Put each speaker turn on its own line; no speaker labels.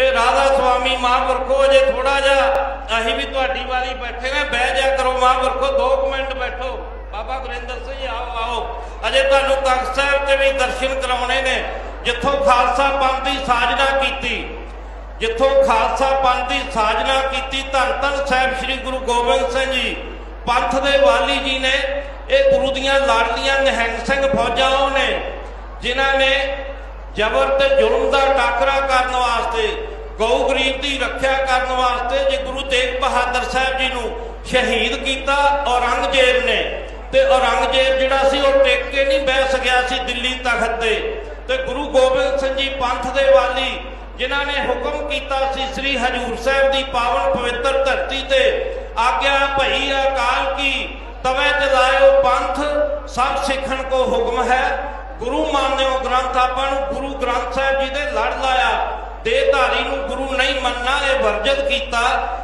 ਇਹ ਰਾਧਾ ਸੁਆਮੀ ਮਹਾਂਪੁਰਖੋ, ਅਜੇ ਥੋੜਾ ਜਿਹਾ ਅਸੀਂ ਵੀ ਤੁਹਾਡੀ ਵਾਰੀ ਬੈਠੇ ਨੇ ਬਹਿ ਜਾ ਕਰੋ ਮਹਾਂਪੁਰਖੋ 2 ਮਿੰਟ ਬੈਠੋ। ਬਾਬਾ ਗੁਰਿੰਦਰ ਸਿੰਘ ਆਓ ਆਓ। ਅਜੇ ਤੁਹਾਨੂੰ ਤਖਤ ਸਾਹਿਬ ਤੇ ਵੀ ਦਰਸ਼ਨ ਕਰਾਉਣੇ ਨੇ। ਜਿੱਥੋਂ ਖਾਲਸਾ ਪੰਥ ਦੀ ਸਾਜਨਾ ਕੀਤੀ, ਜਿੱਥੋਂ ਖਾਲਸਾ ਪੰਥ ਦੀ ਸਾਜਨਾ ਕੀਤੀ, ਧੰਨ ਧੰਨ ਸਾਹਿਬ ਸ੍ਰੀ ਗੁਰੂ ਗੋਬਿੰਦ ਸਿੰਘ ਜੀ, ਪੰਥ ਦੇ ਵਾਲੀ ਜੀ ਨੇ, ਇਹ ਗੁਰੂ ਦੀਆਂ ਲਾਡਲੀਆਂ ਨਿਹੰਗ ਸਿੰਘ ਫੌਜਾਂ ਉਹ ਨੇ ਜਿਨ੍ਹਾਂ ਨੇ ਜ਼ਬਰ ਤੇ ਜ਼ੁਲਮ ਦਾ ਟਾਕਰਾ ਕਰਨ ਵਾਸਤੇ ਗਊ ਗਰੀਬ ਦੀ ਰੱਖਿਆ ਕਰਨ ਵਾਸਤੇ ਜੇ ਗੁਰੂ ਤੇਗ ਬਹਾਦਰ ਸਾਹਿਬ ਜੀ ਨੂੰ ਸ਼ਹੀਦ ਕੀਤਾ ਔਰੰਗਜ਼ੇਬ ਨੇ, ਤੇ ਔਰੰਗਜ਼ੇਬ ਜਿਹੜਾ ਸੀ ਉਹ ਟਿਕ ਕੇ ਨਹੀਂ ਬਹਿ ਸਕਿਆ ਸੀ ਦਿੱਲੀ ਤਖਤ ਤੇ। ਤੇ ਗੁਰੂ ਗੋਬਿੰਦ ਸਿੰਘ ਜੀ ਪੰਥ ਦੇ ਵਾਲੀ, ਜਿਨ੍ਹਾਂ ਨੇ ਹੁਕਮ ਕੀਤਾ ਸੀ ਸ੍ਰੀ ਹਜੂਰ ਸਾਹਿਬ ਦੀ ਪਾਵਨ ਪਵਿੱਤਰ ਧਰਤੀ ਤੇ, ਆਗਿਆ ਭਈ ਅਕਾਲ ਕੀ, ਤਵੇ ਚਲਾਇਓ ਪੰਥ, ਸਭ ਸਿੱਖਣ ਕੋ ਹੁਕਮ ਹੈ। ਗੁਰੂ ਮਾਨਿਓ ਗ੍ਰੰਥ ਆਪਾਂ ਨੂੰ ਗੁਰੂ ਗ੍ਰੰਥ ਸਾਹਿਬ ਜੀ ਦੇ ਲੜ ਲਾਇਆ ਦੇਹਧਾਰੀ ਨੂੰ ਗੁਰੂ ਨਹੀਂ ਮੰਨਣਾ ਇਹ ਵਰਜਿਤ ਕੀਤਾ।